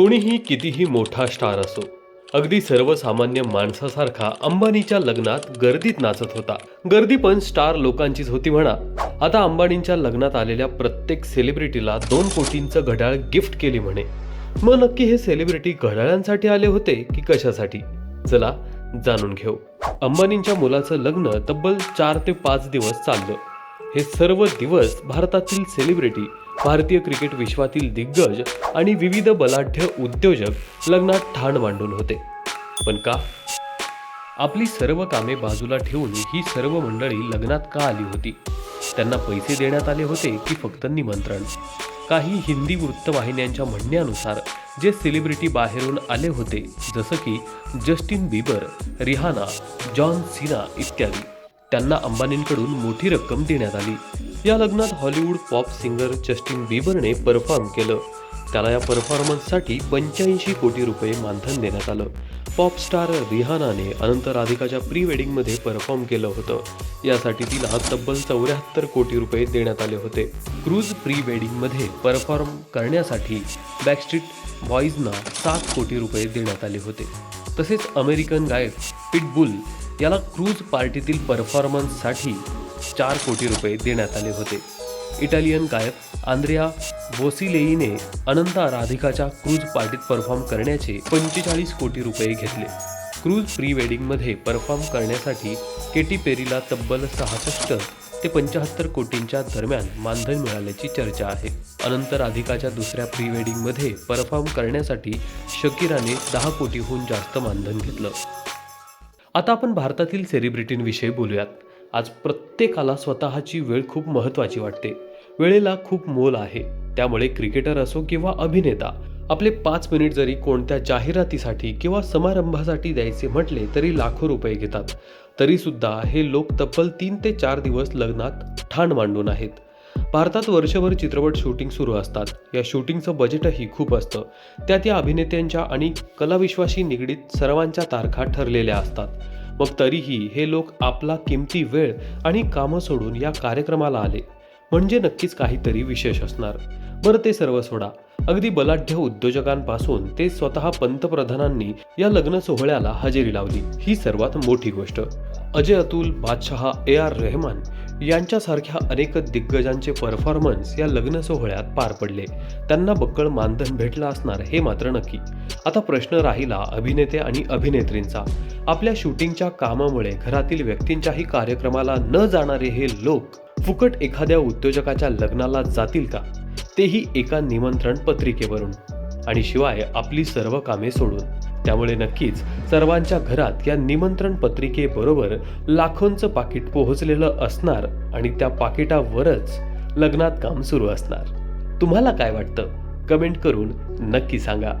कोणीही कितीही मोठा स्टार असो अगदी सर्वसामान्य माणसासारखा अंबानीच्या लग्नात गर्दीत नाचत होता. गर्दी पण स्टार लोकांचीच होती म्हणा. आता अंबानींच्या लग्नात आलेल्या प्रत्येक सेलिब्रिटीला दोन कोटींचं घड्याळ गिफ्ट केली म्हणे. मग नक्की हे सेलिब्रिटी घड्याळांसाठी आले होते की कशासाठी? चला जाणून घेऊ. अंबानींच्या मुलाचं लग्न तब्बल चार ते पाच दिवस चाललं. हे सर्व दिवस भारतातील सेलिब्रिटी भारतीय क्रिकेट विश्वातील दिग्गज आणि विविध बलाढ्य उद्योजक लग्नात ठाण मांडून होते. पण का? आपली सर्व कामे बाजूला ठेवून ही सर्व मंडळी लग्नात का आली होती? त्यांना पैसे देण्यात आले होते की फक्त निमंत्रण? काही हिंदी वृत्तवाहिन्यांच्या म्हणण्यानुसार जे सेलिब्रिटी बाहेरून आले होते जसं की Justin Bieber Rihanna John Cena इत्यादी. त्यांना अंबानींकडून मोठी रक्कम देण्यात आली. या लग्नात हॉलिवूड पॉप सिंगर जस्टिन बिबरने परफॉर्म केलं. त्याला या परफॉर्मन्ससाठी पंच्याऐंशी कोटी रुपये मानधन देण्यात आलं. पॉप स्टार रिहानाने अनंत राधिकाच्या प्री वेडिंगमध्ये परफॉर्म केलं होतं. यासाठी तिला तब्बल चौऱ्याहत्तर कोटी रुपये देण्यात आले होते. क्रूज प्री वेडिंगमध्ये परफॉर्म करण्यासाठी बॅकस्ट्रीट बॉईजना सात कोटी रुपये देण्यात आले होते. तसेच अमेरिकन गायक पिटबुल याला क्रूज पार्टीतील परफॉर्मन्ससाठी चार कोटी रुपये देण्यात आले होते. इटालियन गायक आंद्रिया बोसिलेईने अनंत राधिकाच्या क्रूज पार्टीत परफॉर्म करण्याचे पंचेचाळीस कोटी रुपये घेतले. क्रूज प्री वेडिंगमध्ये परफॉर्म करण्यासाठी केटी पेरीला तब्बल सहासष्ट ते पंच्याहत्तर कोटींच्या दरम्यान मानधन मिळाल्याची चर्चा आहे. अनंत राधिकाच्या दुसऱ्या प्री वेडिंगमध्ये परफॉर्म करण्यासाठी शकीराने दहा कोटीहून जास्त मानधन घेतलं. आता आपण भारतातील सेलिब्रिटींविषयी बोलूयात. आज प्रत्येकाला स्वतःची वेळ खूप महत्त्वाची वाटते. वेळेला खूप मोल आहे. त्यामुळे क्रिकेटर असो किंवा अभिनेता आपले पाच मिनिट जरी कोणत्या जाहिरातीसाठी किंवा समारंभासाठी द्यायचे म्हटले तरी लाखो रुपये घेतात. तरीसुद्धा हे लोक तब्बल तीन ते चार दिवस लग्नात ठाण मांडून आहेत. भारतात वर्षभर चित्रपट शूटिंग सुरू असतात. या शूटिंगचं बजेटही खूप असतं. त्यात या अभिनेत्यांच्या आणि कलाविश्वाशी निगडीत सर्वांच्या तारखा ठरलेल्या असतात. मग तरीही हे लोक आपला किमती वेळ आणि कामं सोडून या कार्यक्रमाला आले. म्हणजे नक्कीच काहीतरी विशेष असणार. बरं ते सर्व सोडा. अगदी बलाढ्य उद्योजकांपासून ते स्वतः पंतप्रधानांनी या लग्न सोहळ्याला हजेरी लावली. ही सर्वात मोठी गोष्ट. अजय अतुल बादशहा ए आर रेहमान यांच्यासारख्या अनेक दिग्गजांचे परफॉर्मन्स या लग्न सोहळ्यात पार पडले. त्यांना बक्कळ मानधन भेटलं असणार हे मात्र नक्की. आता प्रश्न राहिला अभिनेते आणि अभिनेत्रींचा. आपल्या शूटिंगच्या कामामुळे घरातील व्यक्तींच्याही कार्यक्रमाला न जाणारे हे लोक फुकट एखाद्या उद्योजकाच्या लग्नाला जातील का? तेही एका निमंत्रण पत्रिकेवरून. आणि शिवाय आपली सर्व कामे सोडून. त्यामुळे नक्कीच सर्वांच्या घरात या निमंत्रण पत्रिकेबरोबर लाखोंचं पाकिट पोहोचलेलं असणार आणि त्या पाकिटावरच लग्नात काम सुरू असणार. तुम्हाला काय वाटतं? कमेंट करून नक्की सांगा.